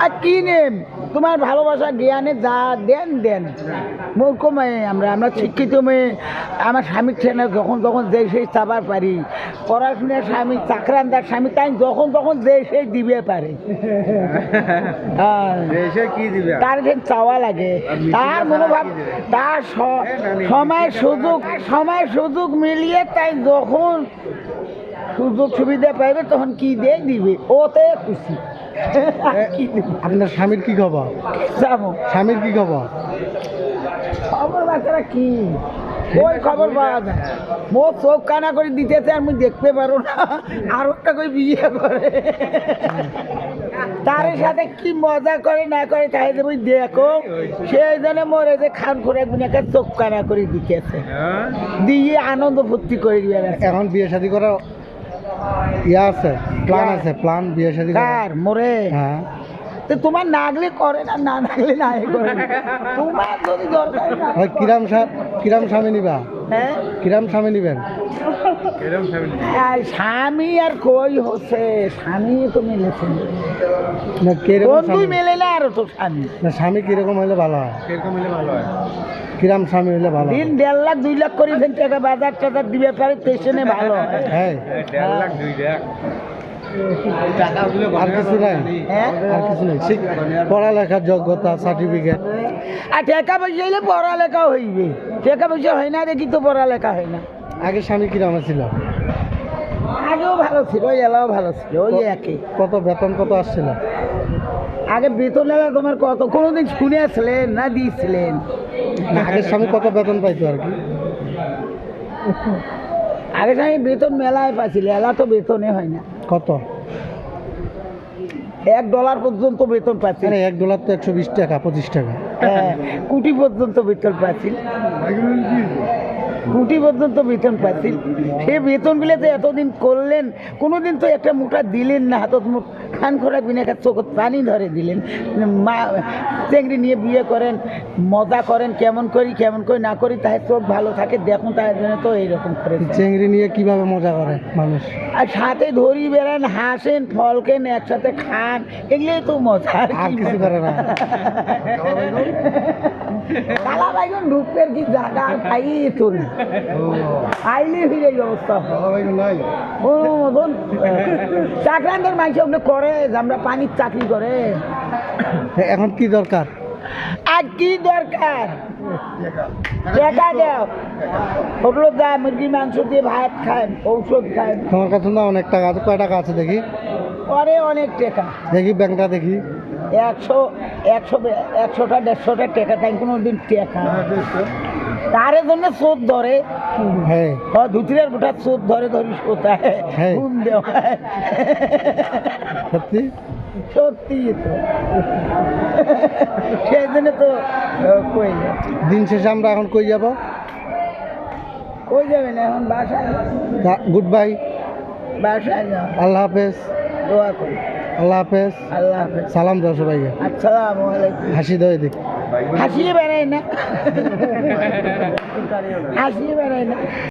আর কি নেম? তোমার ভালোবাসা জ্ঞানে যা দেন দেন। মূর্খ মেয়ে আমরা আমরা শিক্ষিত মেয়ে। আমার স্বামীর ছেলে যখন তখন যে সেই চাবার পারি। পড়াশোনার স্বামী চাকরান্দার স্বামী তাই যখন তখন যে সেই দিবে পারে। হ্যাঁ। তার চাওয়া লাগে তার মনোভাব তার সময় সুযোগ সময় সুযোগ মিলিয়ে তাই যখন সুযোগ সুবিধা পাইবে তখন কি দিয়ে দিবে? ওতে খুশি। আপনার স্বামীর কি খবর? যাব। স্বামীর কি খবর? খবর বাচ্চারা কি? ওই খবর পাওয়া যায়। মো চোখ কানা করে দিতেছে আর মুই দেখতে পারো না। আর একটা করে বিয়ে করে। তার সাথে কি মজা করে না করে তাই মুই দেখো সেই জন্য মরে যে খান করে গুনাকে চোখ কানা করে দিতেছে। দিয়ে আনন্দ ফুর্তি করে দিবে। এখন বিয়ে শাদী করার ইয়া আছে প্ল্যান আছে প্ল্যান বিয়ে শাদী কার? মরে। হ্যাঁ। তো তোমার নাগলে করে না না নাগলে নাই করে। তোমার যদি দরকার না কিরাম সা- কিরাম স্বামী নিবা? হ্যাঁ? কিরাম স্বামী নিবেন? আর স্বামী আর কই হচ্ছে? স্বামী তো মিলেছে। না কীরকম মেলে না তো স্বামী। না স্বামী কীরকম হলে ভালো হয়? কিরাম স্বামী হলে ভালো দিন দেড় লাখ দুই লাখ করে দেন টাকা বাজার টাজার দিবে পারে ভালো হয়। হ্যাঁ আর কিছু নাই? হ্যাঁ? আর কিছু নাই? শিখ- পড়ালেখার যোগ্যতা সার্টিফিকেট আর টাকা পয়সা হইলে পড়ালেখা হইবে। টাকা পয়সা হয় না দেখি তো পড়ালেখা হয় না। আগে স্বামী কিরাম ছিল? আগেও ভালো ছিল এলাও ভালো ছিল ওই একই। কত বেতন কত আসছিল? আগে বেতন তোমার কত কোনোদিন শুনেছিলেন না দিয়েছিলেন? না আগের স্বামী কত বেতন পাইতো আর কি? আগে আমি বেতন মেলায় পাচ্ছিল এলা তো বেতনে হয় না। কত? এক ডলার পর্যন্ত বেতন পাচ্ছি এক ডলার তো একশো বিশ টাকা পঁচিশ টাকা। হ্যাঁ, কোটি পর্যন্ত বেতন পাচ্ছিল কোটি পর্যন্ত বেতন পাচ্ছিল সে বেতনগুলো তো এতদিন করলেন কোনোদিন তো একটা মুঠা দিলেন না হাতত মুখ খান খোরা বিনা কাজ চোখত পানি ধরে দিলেন। মা চেংড়ি নিয়ে বিয়ে করেন মজা করেন কেমন করি কেমন করি না করি তাই চোখ ভালো থাকে দেখুন তার জন্য তো এইরকম করে চেংড়ি নিয়ে কীভাবে মজা করে মানুষ? আর সাথে ধরি বেড়ান হাসেন ফলকেন একসাথে খান এগুলোই তো মজা আর কিছু করে না। কালা বাইগন ঢুকের কি জায়গা? খাই তো না। আইলে ফিরে এই অবস্থা। ও মতন চাকরান্তের মানুষ ওগুলো করে আমরা পানির চাকরি করে। এখন কি দরকার? আর কি দরকার? টাকা দাও ওগুলো দেয় মুরগির মাংস দিয়ে ভাত খায় ঔষধ খায়। তোমার কাছে না অনেক টাকা আছে? কয় টাকা আছে দেখি? পরে অনেক টাকা। দেখি ব্যাংকটা দেখি। একশো একশো একশোটা দেড়শোটা টাকা তাই কোনো দিন টাকা। তার জন্য শোধ ধরে? হ্যাঁ। ধুতিরের গোটা শোধ ধরে ধরিস কোথায় হ্যাঁ। ঘুম দেওয়া সত্যি? সত্যি তো। সেই জন্য তো কইলে দিন শেষে আমরা এখন কই যাব? কই যাবেন এখন? বাসায়? Good bye. বাসায় আল্লাহ হাফেজ। দোয়া করি। আল্লাহ হাফেজ। আল্লাহ হাফেজ। সালাম দাও সবাইকে। আসসালামু আলাইকুম। হাসি দাও এদিক। হাসিয়ে বেড়াই না। হাসিয়ে বেড়াই না।